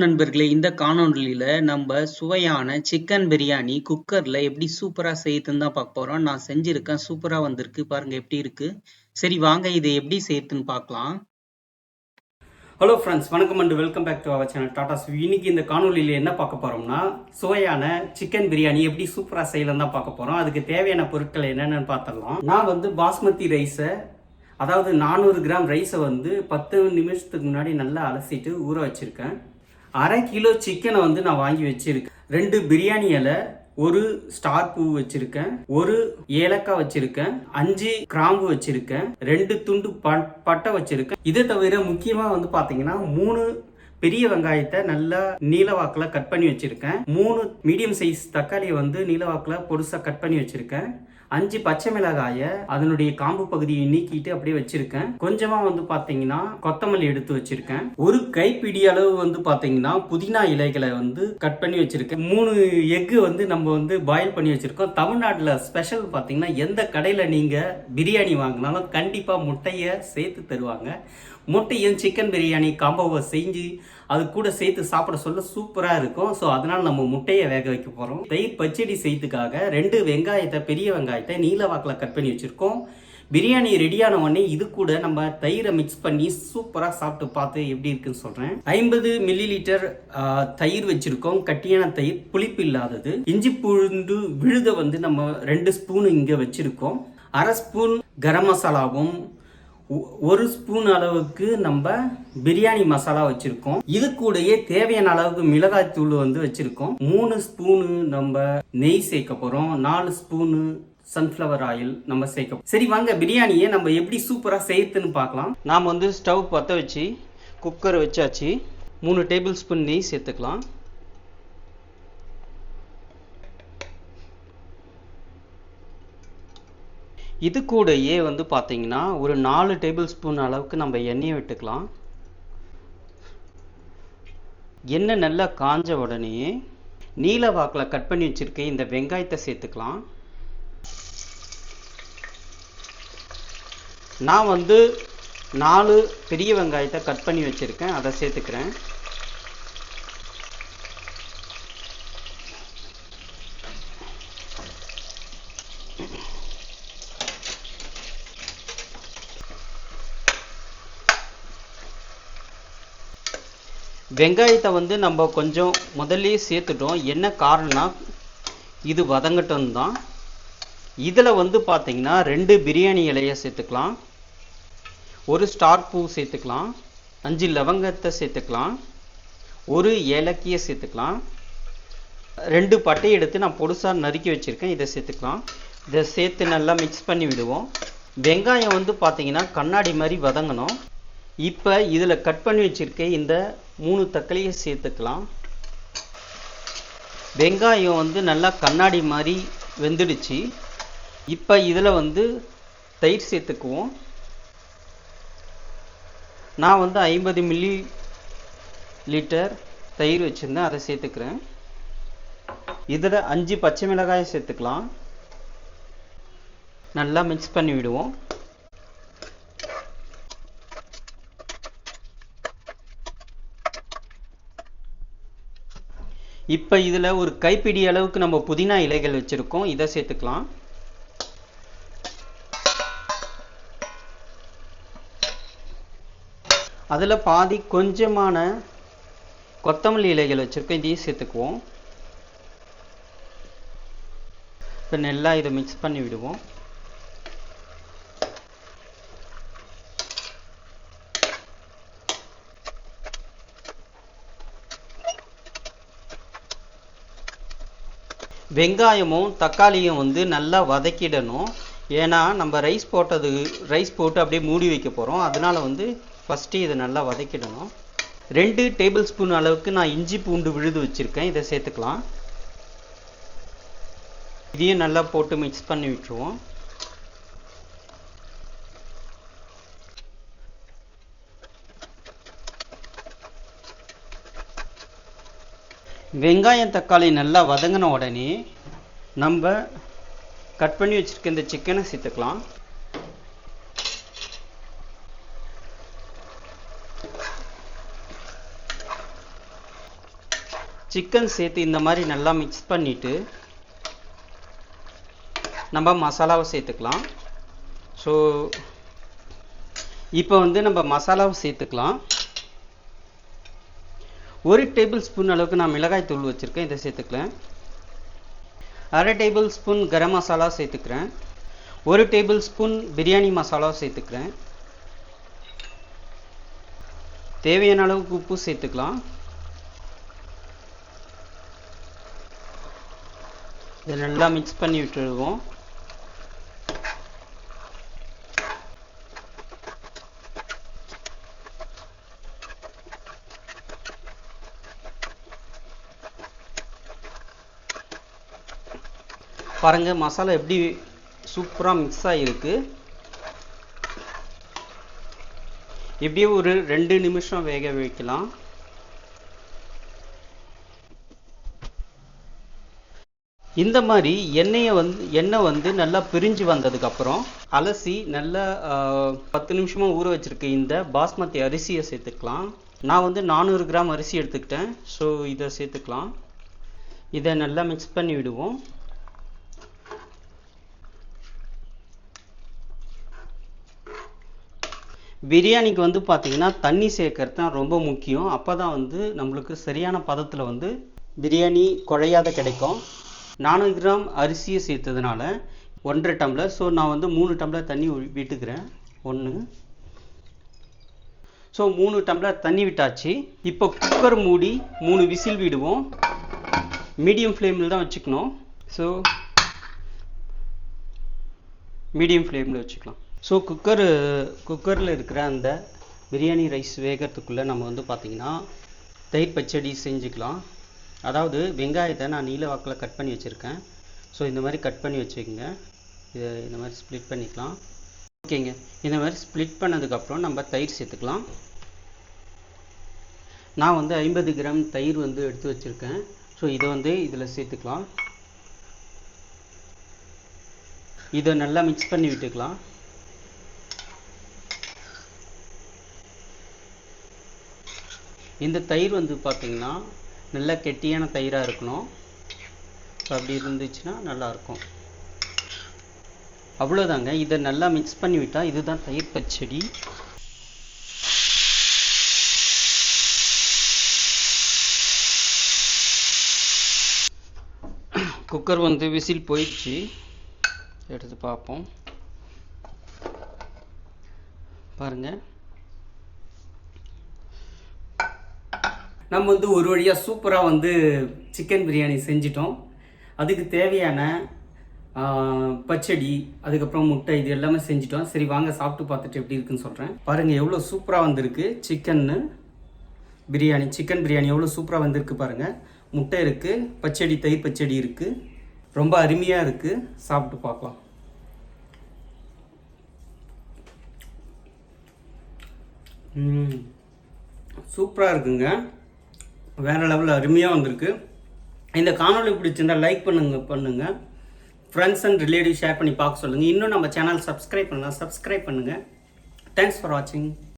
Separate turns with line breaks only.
நண்பர்களே இந்த காணொளியில நம்ம சுவையான சிக்கன் பிரியாணி குக்கர்ல எப்படி சூப்பரா செய்யுதுன்னு தான் பார்க்க போறோம். நான் செஞ்சிருக்கேன் சூப்பரா வந்திருக்கு. பாருங்க எப்படி இருக்கு? சரி வாங்க இதை எப்படி செய்யுதுன்னு பார்க்கலாம்.
ஹலோ ஃப்ரெண்ட்ஸ் வணக்கம் and welcome back to our channel Tata ஸ்வி இன்னைக்கு இந்த காணொலியில் என்ன பார்க்க போகிறோம்னா சுவையான சிக்கன் பிரியாணி எப்படி சூப்பராக செய்யலாம் தான் பார்க்க போகிறோம் அதுக்கு தேவையான பொருட்கள் என்னென்னு பார்த்துடலாம். நான் வந்து பாஸ்மதி ரைஸை அதாவது நானூறு கிராம் ரைஸை வந்து பத்து நிமிஷத்துக்கு முன்னாடி நல்லா அலசிட்டு ஊற வச்சுருக்கேன். அரை கிலோ சிக்கனை வந்து நான் வாங்கி வச்சுருக்கேன். ரெண்டு பிரியாணி இலை ஒரு ஸ்டார் பூ வச்சிருக்கேன் ஒரு ஏலக்காய் வச்சிருக்கேன் அஞ்சு கிராம்பு வச்சிருக்கேன் ரெண்டு துண்டு பட்டை வச்சிருக்கேன். இதை தவிர முக்கியமா வந்து பாத்தீங்கன்னா மூணு பெரிய வெங்காயத்தை நல்லா நீலவாக்கில் கட் பண்ணி வச்சுருக்கேன். மூணு மீடியம் சைஸ் தக்காளியை வந்து நீலவாக்கில் பொருசாக கட் பண்ணி வச்சுருக்கேன். அஞ்சு பச்சை மிளகாயை அதனுடைய காம்பு பகுதியை நீக்கிட்டு அப்படியே வச்சிருக்கேன். கொஞ்சமா வந்து பாத்தீங்கன்னா கொத்தமல்லி எடுத்து வச்சிருக்கேன். ஒரு கைப்பிடி அளவு வந்து பாத்தீங்கன்னா புதினா இலைகளை வந்து கட் பண்ணி வச்சிருக்கேன். மூணு எக்கு வந்து நம்ம வந்து பாயில் பண்ணி வச்சிருக்கோம். தமிழ்நாட்டில் ஸ்பெஷல் பாத்தீங்கன்னா எந்த கடையில நீங்க பிரியாணி வாங்கினாலும் கண்டிப்பா முட்டையை சேர்த்து தருவாங்க. முட்டையும் சிக்கன் பிரியாணி காம்போவை செஞ்சு அது கூட சேர்த்து சாப்பிட சொல்ல சூப்பராக இருக்கும். ஸோ அதனால் நம்ம முட்டையை வேக வைக்க போகிறோம் தயிர் பச்சடி செய்யறதுக்காக ரெண்டு வெங்காயத்தை பெரிய வெங்காயத்தை நீல வாக்கில் கட் பண்ணி வச்சுருக்கோம். பிரியாணி ரெடியான உடனே இது கூட நம்ம தயிரை மிக்ஸ் பண்ணி சூப்பராக சாப்பிட்டு பார்த்து எப்படி இருக்குன்னு சொல்கிறேன் ஐம்பது மில்லி லிட்டர் தயிர் வச்சுருக்கோம். கட்டியான தயிர் புளிப்பு இல்லாதது. இஞ்சி புழுந்து விழுத வந்து நம்ம ரெண்டு ஸ்பூன் இங்கே வச்சுருக்கோம். அரை ஸ்பூன் கரம் மசாலாவும் ஒரு ஸ்பூன் அளவுக்கு நம்ம பிரியாணி மசாலா வச்சுருக்கோம். இது கூடயே தேவையான அளவுக்கு மிளகாய் தூள் வந்து வச்சுருக்கோம். மூணு ஸ்பூனு நம்ம நெய் சேர்க்க போகிறோம் நாலு ஸ்பூனு சன்ஃப்ளவர் ஆயில் நம்ம சேர்க்க சரி வாங்க பிரியாணியை நம்ம எப்படி சூப்பராக செய்யறதுன்னு பார்க்கலாம். நாம் வந்து ஸ்டவ் பற்ற வச்சு குக்கர் வச்சாச்சு. மூணு டேபிள் ஸ்பூன் நெய் சேர்த்துக்கலாம். இது கூடயே வந்து பார்த்தீங்கன்னா ஒரு நாலு டேபிள் ஸ்பூன் அளவுக்கு நம்ம எண்ணெயை விட்டுக்கலாம். எண்ணெய் நல்லா காஞ்ச உடனே நீல வாக்கில் கட் பண்ணி வச்சுருக்க இந்த வெங்காயத்தை சேர்த்துக்கலாம். நான் வந்து நாலு பெரிய வெங்காயத்தை கட் பண்ணி வச்சிருக்கேன் அதை சேர்த்துக்கிறேன். வெங்காயத்தை வந்து நம்ம கொஞ்சம் முதல்லயே சேர்த்துட்டோம். என்ன காரணம்னா இது வதங்கட்டும் தான் இதில் வந்து பார்த்தீங்கன்னா ரெண்டு பிரியாணி இலையை சேர்த்துக்கலாம். ஒரு ஸ்டார் பூ சேர்த்துக்கலாம். அஞ்சு லவங்கத்தை சேர்த்துக்கலாம். ஒரு ஏலக்கியை சேர்த்துக்கலாம். ரெண்டு பட்டையை எடுத்து நான் பொடுசாக நறுக்கி வச்சுருக்கேன். இதை சேர்த்துக்கலாம். இதை சேர்த்து நல்லா மிக்ஸ் பண்ணி விடுவோம். வெங்காயம் வந்து பார்த்தீங்கன்னா கண்ணாடி மாதிரி வதங்கணும். இப்போ இதில் கட் பண்ணி வச்சிருக்க இந்த மூணு தக்காளியை சேர்த்துக்கலாம். வெங்காயம் வந்து நல்லா கண்ணாடி மாதிரி வெந்துடுச்சு. இப்போ இதில் வந்து தயிர் சேர்த்துக்குவோம். நான் வந்து ஐம்பது மில்லி லிட்டர் தயிர் வச்சுருந்தேன் அதை சேர்த்துக்கிறேன். இதில் அஞ்சு பச்சை மிளகாயை சேர்த்துக்கலாம். நல்லா மிக்ஸ் பண்ணி விடுவோம். இப்போ இதில் ஒரு கைப்பிடி அளவுக்கு நம்ம புதினா இலைகள் வச்சுருக்கோம். இதை சேர்த்துக்கலாம். அதில் பாதி கொஞ்சமான கொத்தமல்லி இலைகள் வச்சுருக்கோம். இதையும் சேர்த்துக்குவோம். இப்போ நல்லா இதை மிக்ஸ் பண்ணி விடுவோம். வெங்காயமும் தக்காளியும் வந்து நல்லா வதக்கிடணும். ஏன்னா நம்ம ரைஸ் போட்டது ரைஸ் போட்டு அப்படியே மூடி வைக்க போகிறோம் அதனால் வந்து ஃபஸ்ட்டு இதை நல்லா வதக்கிடணும். ரெண்டு டேபிள் ஸ்பூன் அளவுக்கு நான் இஞ்சி பூண்டு விழுது வச்சுருக்கேன். இதை சேர்த்துக்கலாம். இதையும் நல்லா போட்டு மிக்ஸ் பண்ணி விட்டுருவோம். வெங்காயம் தக்காளி நல்லா வதங்கின உடனே நம்ம கட் பண்ணி வச்சுருக்க இந்த சிக்கனை சேர்த்துக்கலாம்.
சிக்கன் சேர்த்து இந்த மாதிரி நல்லா மிக்ஸ் பண்ணிவிட்டு நம்ம மசாலாவை சேர்த்துக்கலாம். ஸோ இப்போ வந்து நம்ம மசாலாவை சேர்த்துக்கலாம். ஒரு டேபிள் ஸ்பூன் அளவுக்கு நான் மிளகாய் தூள் வச்சுருக்கேன். இதை சேர்த்துக்கலாம். அரை டேபிள் ஸ்பூன் கரம் மசாலா சேர்த்துக்கிறேன். ஒரு டேபிள் ஸ்பூன் பிரியாணி மசாலா சேர்த்துக்கிறேன். தேவையான அளவுக்கு உப்பு சேர்த்துக்கலாம். இதை நல்லா மிக்ஸ் பண்ணி விட்டுருவோம். பாருங்கள் மசாலா எப்படி சூப்பராக மிக்ஸ் ஆகிருக்கு எப்படியும் ஒரு ரெண்டு நிமிஷம் வேக வைக்கலாம். இந்த மாதிரி எண்ணெயை வந்து எண்ணெய் வந்து நல்லா பிரிஞ்சு வந்ததுக்கப்புறம் அலசி நல்லா பத்து நிமிஷமாக ஊற வச்சுருக்கு இந்த பாஸ்மதி அரிசியை சேர்த்துக்கலாம். நான் வந்து நானூறு கிராம் அரிசி எடுத்துக்கிட்டேன். ஸோ இதை சேர்த்துக்கலாம். இதை நல்லா மிக்ஸ் பண்ணி விடுவோம். பிரியாணிக்கு வந்து பார்த்தீங்கன்னா தண்ணி சேர்க்கறது தான் ரொம்ப முக்கியம். அப்போ தான் வந்து நம்மளுக்கு சரியான பதத்தில் வந்து பிரியாணி குழையாத கிடைக்கும். நானூறு கிராம் அரிசியை சேர்த்ததுனால ஒன்றரை டம்ளர். ஸோ நான் வந்து மூணு டம்ளர் தண்ணி விட்டுக்கிறேன். ஒன்று ஸோ மூணு டம்ளர் தண்ணி விட்டாச்சு. இப்போ குக்கர் மூடி மூணு விசில் விடுவோம். மீடியம் ஃப்ளேமில் தான் வச்சுக்கணும். ஸோ மீடியம் ஃப்ளேமில் வச்சுக்கலாம். ஸோ குக்கரு குக்கரில் இருக்கிற அந்த பிரியாணி ரைஸ் வேகிறதுக்குள்ளே நம்ம வந்து பார்த்திங்கன்னா தயிர் பச்சடி செஞ்சுக்கலாம். அதாவது வெங்காயத்தை நான் நீல வாக்கில் கட் பண்ணி வச்சுருக்கேன். ஸோ இந்த மாதிரி கட் பண்ணி வச்சுக்கோங்க. இதை இந்த மாதிரி ஸ்ப்ளிட் பண்ணிக்கலாம். ஓகேங்க. இந்த மாதிரி ஸ்ப்ளிட் பண்ணதுக்கப்புறம் நம்ம தயிர் சேர்த்துக்கலாம். நான் வந்து ஐம்பது கிராம் தயிர் வந்து எடுத்து வச்சுருக்கேன். ஸோ இதை வந்து இதில் சேர்த்துக்கலாம். இதை நல்லா மிக்ஸ் பண்ணி விட்டுக்கலாம். இந்த தயிர் வந்து பார்த்திங்கன்னா நல்லா கெட்டியான தயிராக இருக்கணும். அப்படி இருந்துச்சுன்னா நல்லாயிருக்கும் அவ்வளோதாங்க இதை நல்லா மிக்ஸ் பண்ணி விட்டால் இதுதான் தயிர் பச்சடி. குக்கர் வந்து விசில் போயிடுச்சு. எடுத்து பார்ப்போம். பாருங்கள்
நம்ம வந்து ஒரு வழியாக சூப்பராக வந்து சிக்கன் பிரியாணி செஞ்சிட்டோம். அதுக்கு தேவையான பச்சடி அதுக்கப்புறம் முட்டை இது எல்லாமே செஞ்சிட்டோம். சரி வாங்க சாப்பிட்டு பார்த்துட்டு எப்படி இருக்குன்னு சொல்கிறேன் பாருங்கள் எவ்வளோ சூப்பராக வந்திருக்கு சிக்கன்னு பிரியாணி சிக்கன் பிரியாணி எவ்வளோ சூப்பராக வந்திருக்கு பாருங்கள் முட்டை இருக்குது பச்சடி தயிர் பச்சடி இருக்குது ரொம்ப அருமையாக இருக்குது சாப்பிட்டு பார்க்கலாம். ம். சூப்பராக இருக்குங்க. வேறு லெவலில் அருமையாக வந்திருக்கு. இந்த காணொளி பிடிச்சிருந்தா லைக் பண்ணுங்க பண்ணுங்கள் ஃப்ரெண்ட்ஸ் அண்ட் ரிலேட்டிவ் ஷேர் பண்ணி பார்க்க சொல்லுங்கள் இன்னும் நம்ம சேனல் சப்ஸ்கிரைப் பண்ணலாம் சப்ஸ்கிரைப் பண்ணுங்கள் தேங்க்ஸ் ஃபார் வாட்சிங்